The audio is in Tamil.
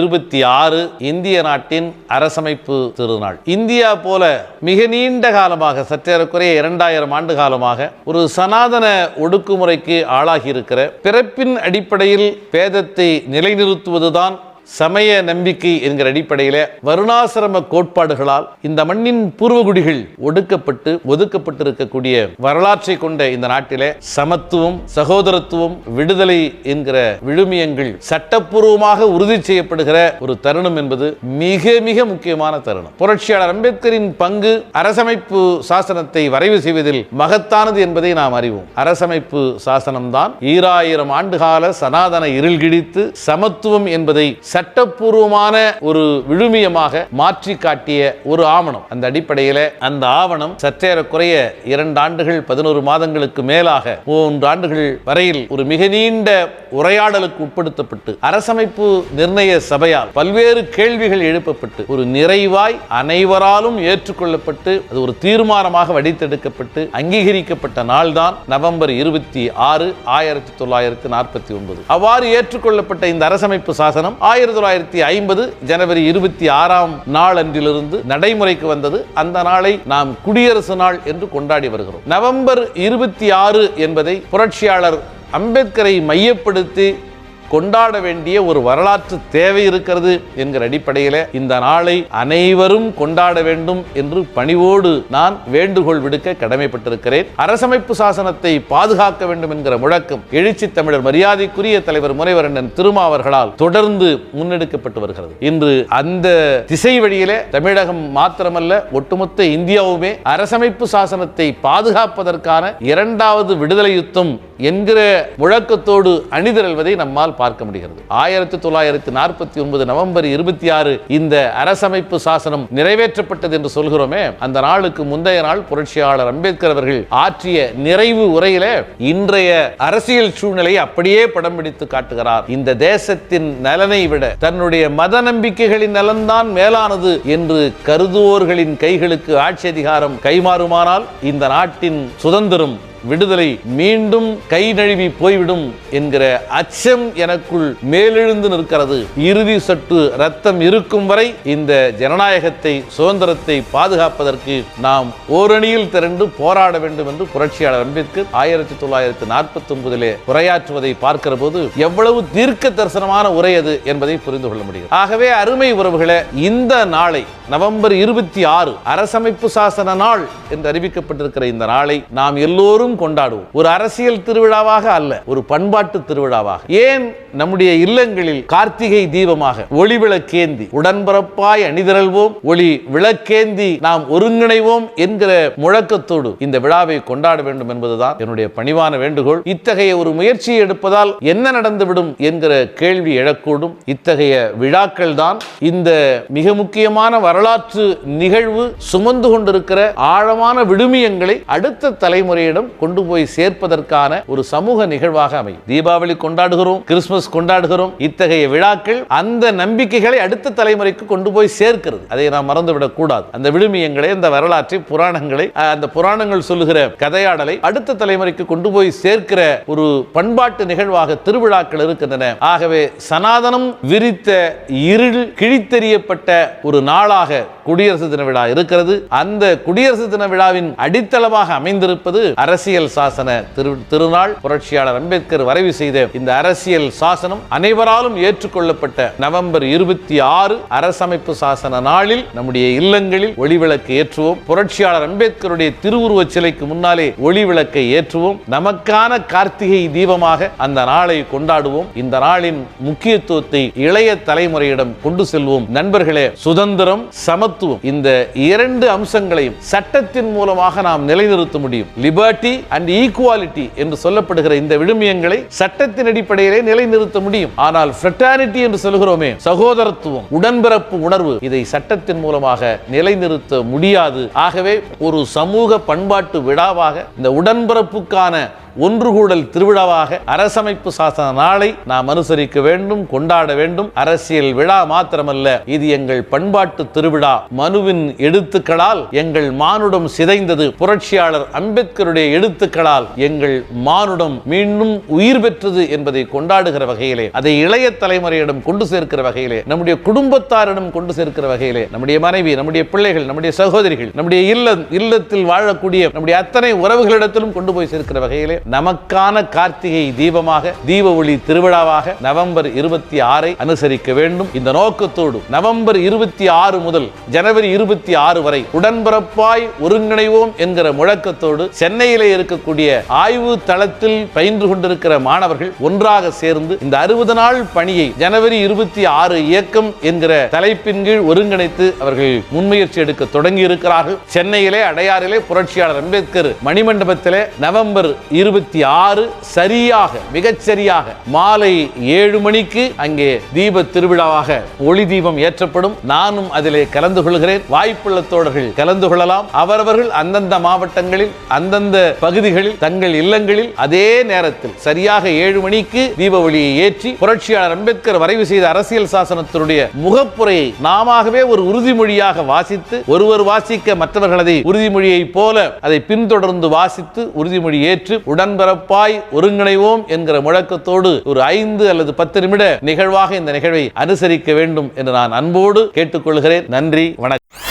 இருபத்தி ஆறு இந்திய நாட்டின் அரசமைப்பு திருநாள். இந்தியா போல மிக நீண்ட காலமாக சற்றேறக்குறைய இரண்டாயிரம் ஆண்டு காலமாக ஒரு சனாதன ஒடுக்குமுறைக்கு ஆளாகி இருக்கிற பிறப்பின் அடிப்படையில் பேதத்தை நிலைநிறுத்துவதுதான் சமய நம்பிக்கை என்கிற அடிப்படையில் வருணாசிரம கோட்பாடுகளால் இந்த மண்ணின் பூர்வகுடிகள் ஒடுக்கப்பட்டு ஒதுக்கப்பட்டிருக்கக்கூடிய வரலாற்றை கொண்ட இந்த நாட்டிலே சமத்துவம் சகோதரத்துவம் விடுதலை என்கிற விழுமியங்கள் சட்டப்பூர்வமாக உறுதி செய்யப்படுகிற ஒரு தருணம் என்பது மிக மிக முக்கியமான தருணம். புரட்சியாளர் அம்பேத்கரின் பங்கு அரசமைப்பு சாசனத்தை வரைவு செய்வதில் மகத்தானது என்பதை நாம் அறிவோம். அரசமைப்பு சாசனம்தான் ஈராயிரம் ஆண்டுகால சனாதன இருள் கிழித்து சமத்துவம் என்பதை சட்டப்பூர்வமான ஒரு விழுமியமாக மாற்றி காட்டிய ஒரு ஆவணம். அந்த அடிப்படையில் அந்த ஆவணம் சற்றேறக்குறைய இரண்டு ஆண்டுகள் பதினோரு மாதங்களுக்கு மேலாக மூன்று ஆண்டுகள் வரையில் ஒரு மிக நீண்ட உரையாடலுக்கு உட்படுத்தப்பட்டு அரசமைப்பு நிர்ணய சபையால் பல்வேறு கேள்விகள் எழுப்பப்பட்டு ஒரு நிறைவாய் அனைவராலும் ஏற்றுக்கொள்ளப்பட்டு அது ஒரு தீர்மானமாக வடித்தெடுக்கப்பட்டு அங்கீகரிக்கப்பட்ட நாள்தான் நவம்பர் இருபத்தி ஆறு ஆயிரத்தி தொள்ளாயிரத்தி நாற்பத்தி ஒன்பது. அவ்வாறு ஏற்றுக்கொள்ளப்பட்ட இந்த அரசமைப்பு சாசனம் ஆயிரத்தி தொள்ளாயிரத்தி ஐம்பது ஜனவரி இருபத்தி ஆறாம் நாள் அன்றிலிருந்து நடைமுறைக்கு வந்தது. அந்த நாளை நாம் குடியரசு நாள் என்று கொண்டாடி வருகிறோம். நவம்பர் இருபத்தி ஆறு என்பதை புரட்சியாளர் அம்பேத்கரை மையப்படுத்தி கொண்டாட வேண்டிய ஒரு வரலாற்று தேவை இருக்கிறது என்கிற அடிப்படையில் இந்த நாளை அனைவரும் கொண்டாட வேண்டும் என்று பணிவோடு நான் வேண்டுகோள் விடுக்க கடமைப்பட்டிருக்கிறேன். அரசமைப்பு சாசனத்தை பாதுகாக்க வேண்டும் என்கிற முழக்கம் எழுச்சி தமிழர் மரியாதைக்குரிய தலைவர் முனைவர் திருமா திருமாவர்களால் தொடர்ந்து முன்னெடுக்கப்பட்டு வருகிறது. இன்று அந்த திசை வழியில தமிழகம் மாத்திரமல்ல ஒட்டுமொத்த இந்தியாவுமே அரசமைப்பு சாசனத்தை பாதுகாப்பதற்கான இரண்டாவது விடுதலை யுத்தம் என்கிற முழக்கத்தோடு அணிதிரல்வதை நம்மால் பார்க்க முடிகிறது. ஆயிரத்தி தொள்ளாயிரத்தி நாற்பத்தி ஒன்பது நவம்பர் இருபத்தி ஆறு இந்த அரசமைப்பு சாசனம் நிறைவேற்றப்பட்டது என்று சொல்கிறோமே அந்த நாளுக்கு முந்தைய நாள் புரட்சியாளர் அம்பேத்கர் அவர்கள் ஆற்றிய நிறைவு உரையில இன்றைய அரசியல் சூழ்நிலையை அப்படியே படம் பிடித்து காட்டுகிறார். இந்த தேசத்தின் நலனை விட தன்னுடைய மத நம்பிக்கைகளின் நலன்தான் மேலானது என்று கருதுவோர்களின் கைகளுக்கு ஆட்சி அதிகாரம் கைமாறுமானால் இந்த நாட்டின் சுதந்திரம் விடுதலை மீண்டும் கை நழுவி போய்விடும் என்கிற அச்சம் எனக்குள் மேலெழுந்து நிற்கிறது. இறுதி சற்று ரத்தம் இருக்கும் வரை இந்த ஜனநாயகத்தை சுதந்திரத்தை பாதுகாப்பதற்கு நாம் ஓரணியில் திரண்டு போராட வேண்டும் என்று புரட்சியாளர் அம்பேத்கர் ஆயிரத்தி தொள்ளாயிரத்தி நாற்பத்தி ஒன்பதிலே உரையாற்றுவதை பார்க்கிற போது எவ்வளவு தீர்க்க தரிசனமான உரை அது என்பதை புரிந்து கொள்ள முடியும் ஆகவே அருமை உறவுகளை இந்த நாளை நவம்பர் இருபத்தி ஆறு அரசமைப்பு சாசன நாள் என்று அறிவிக்கப்பட்டிருக்கிற இந்த நாளை நாம் எல்லோரும் கொண்டாடுவோம். ஒரு அரசியல் திருவிழாவாக அல்ல ஒரு பண்பாட்டு திருவிழாவாக. ஏன்? நம்முடைய இல்லங்களில் கார்த்திகை தீபமாக ஒளி விளக்கேந்தி உடன்பிறப்பாய் அணிதிரள்வோம் ஒளி விளக்கேந்தி நாம் ஒருங்கிணைவோம் என்கிற முழக்கத்தோடு இந்த விழாவை கொண்டாட வேண்டும் என்பதுதான் என்னுடைய பணிவான வேண்டுகோள். இத்தகைய ஒரு முயற்சியை எடுப்பதால் என்ன நடந்துவிடும் என்கிற கேள்வி எழக்கூடும். இத்தகைய விழாக்கள் தான் இந்த மிக முக்கியமான வரலாற்று நிகழ்வு சுமந்து கொண்டிருக்கிற ஆழமான விடுமியங்களை அடுத்த தலைமுறையிடம் கொண்டு போய் சேர்ப்பதற்கான ஒரு சமூக நிகழ்வாக அமையும். தீபாவளி கொண்டாடுகிறோம் கிறிஸ்துமஸ் கொண்டாடுகிறோம் இத்தகைய விழாக்கள் அந்த நம்பிக்கைகளை அடுத்த தலைமுறைக்கு கொண்டு போய் சேர்க்கிறது. அதை நாம் மறந்துவிடக் கூடாது. அந்த விழுமியங்களை அந்த வரலாற்றை புராணங்களை அந்த புராணங்கள் சொல்லுகிற கதையாடலை அடுத்த தலைமுறைக்கு கொண்டு போய் சேர்க்கிற ஒரு பண்பாட்டு நிகழ்வாக திருவிழாக்கள் இருக்கின்றன. ஆகவே சனாதனம் விரித்த இருள் கிழித்தெறியப்பட்ட ஒரு நாளாக குடியரசு தின விழா இருக்கிறது. அந்த குடியரசு தின விழாவின் அடித்தளமாக அமைந்திருப்பது அரசியல் சாசன திரு திருநாள் புரட்சியாளர் அம்பேத்கர் வரைவு செய்த இந்த அரசியல் சாசனம் அனைவராலும் ஏற்றுக்கொள்ளப்பட்ட நவம்பர் இருபத்தி ஆறு அரசமைப்பு சாசன நாளில் நம்முடைய இல்லங்களில் ஒளிவிளக்கு ஏற்றுவோம். புரட்சியாளர் அம்பேத்கருடைய திருவுருவச் சிலைக்கு முன்னாலே ஒளி விளக்கை ஏற்றுவோம். நமக்கான கார்த்திகை தீபமாக அந்த நாளை கொண்டாடுவோம். இந்த நாளின் முக்கியத்துவத்தை இளைய தலைமுறையிடம் கொண்டு செல்வோம். நண்பர்களே சுதந்திரம் சமத்துவம் இந்த இரண்டு அம்சங்களையும் சட்டத்தின் மூலமாக நாம் நிலைநிறுத்த முடியும். லிபர்ட்டி அண்ட் ஈக்குவாலிட்டி என்று சொல்லப்படுகிற இந்த விழுமியங்களை சட்டத்தின் அடிப்படையிலே நிலைநிறுத்த முடியும். ஆனால் ஃப்ரெட்டர்னிட்டி என்று சொல்கிறோமே சகோதரத்துவம் உடன்பிறப்பு உணர்வு இதை சட்டத்தின் மூலமாக நிலைநிறுத்த முடியாது. ஆகவே ஒரு சமூக பண்பாட்டு விழாவாக இந்த உடன்பிறப்புக்கான ஒன்று கூடல் திருவிழாவாக அரசமைப்பு சாசன நாளை நாம் அனுசரிக்க வேண்டும் கொண்டாட வேண்டும். அரசியல் விழா மாத்திரமல்ல இது எங்கள் பண்பாட்டு திருவிழா. மனுவின் எழுத்துக்களால் எங்கள் மானுடம் சிதைந்தது. புரட்சியாளர் அம்பேத்கருடைய எழுத்துக்களால் எங்கள் மானுடம் மீண்டும் உயிர் பெற்றது என்பதை கொண்டாடுகிற வகையிலே அதை இளைய தலைமுறையிடம் கொண்டு சேர்க்கிற வகையிலே நம்முடைய குடும்பத்தாரிடம் கொண்டு சேர்க்கிற வகையிலே நம்முடைய மனைவி நம்முடைய பிள்ளைகள் நம்முடைய சகோதரிகள் நம்முடைய இல்ல இல்லத்தில் வாழக்கூடிய நம்முடைய அத்தனை உறவுகளிடத்திலும் கொண்டு போய் சேர்க்கிற வகையிலே நமக்கான கார்த்திகை தீபமாக தீப ஒளி திருவிழாவாக நவம்பர் இருபத்தி ஆறை அனுசரிக்க வேண்டும். இந்த நோக்கத்தோடு நவம்பர் இருபத்தி ஆறு முதல் ஜனவரி இருபத்தி ஆறு வரை உடன்பிறப்பாய் ஒருங்கிணைவோம் என்கிற முழக்கத்தோடு சென்னையிலே இருக்கக்கூடிய ஆய்வு தளத்தில் பயின்று கொண்டிருக்கிற மாணவர்கள் ஒன்றாக சேர்ந்து இந்த அறுபது நாள் பணியை ஜனவரி இருபத்தி ஆறு இயக்கம் என்கிற தலைப்பின் கீழ் ஒருங்கிணைத்து அவர்கள் முன்முயற்சி எடுக்க தொடங்கி இருக்கிறார்கள் சென்னையிலே அடையாறிலே புரட்சியாளர் அம்பேத்கர் மணிமண்டபத்திலே நவம்பர் இரு இருபத்தி ஆறு சரியாக மிகச்சரியாக மாலை ஏழு மணிக்கு அங்கே தீப திருவிழாவாக ஒளி தீபம் ஏற்றப்படும். நானும் அதிலே கலந்து கொள்கிறேன். வாய்ப்புள்ள தோழர்கள் கலந்து கொள்ளலாம். அவரவர்கள் அந்தந்த மாவட்டங்களில் அந்தந்த பகுதிகளில் தங்கள் இல்லங்களில் அதே நேரத்தில் சரியாக ஏழு மணிக்கு தீப ஒளியை ஏற்றி புரட்சியாளர் அம்பேத்கர் வரைவு செய்த அரசியல் சாசனத்தினுடைய முகப்புரையை நாமவே ஒரு உறுதிமொழியாக வாசித்து ஒருவர் வாசிக்க மற்றவர்கள் அதை உறுதிமொழியை போல அதை பின்தொடர்ந்து வாசித்து உறுதிமொழி ஏற்று உடன்பிறப்பாய் ஒருங்கிணைவோம் என்கிற முழக்கத்தோடு ஒரு ஐந்து அல்லது பத்து நிமிட நிகழ்வாக இந்த நிகழ்வை அனுசரிக்க வேண்டும் என்று நான் அன்போடு கேட்டுக்கொள்கிறேன். நன்றி வணக்கம்.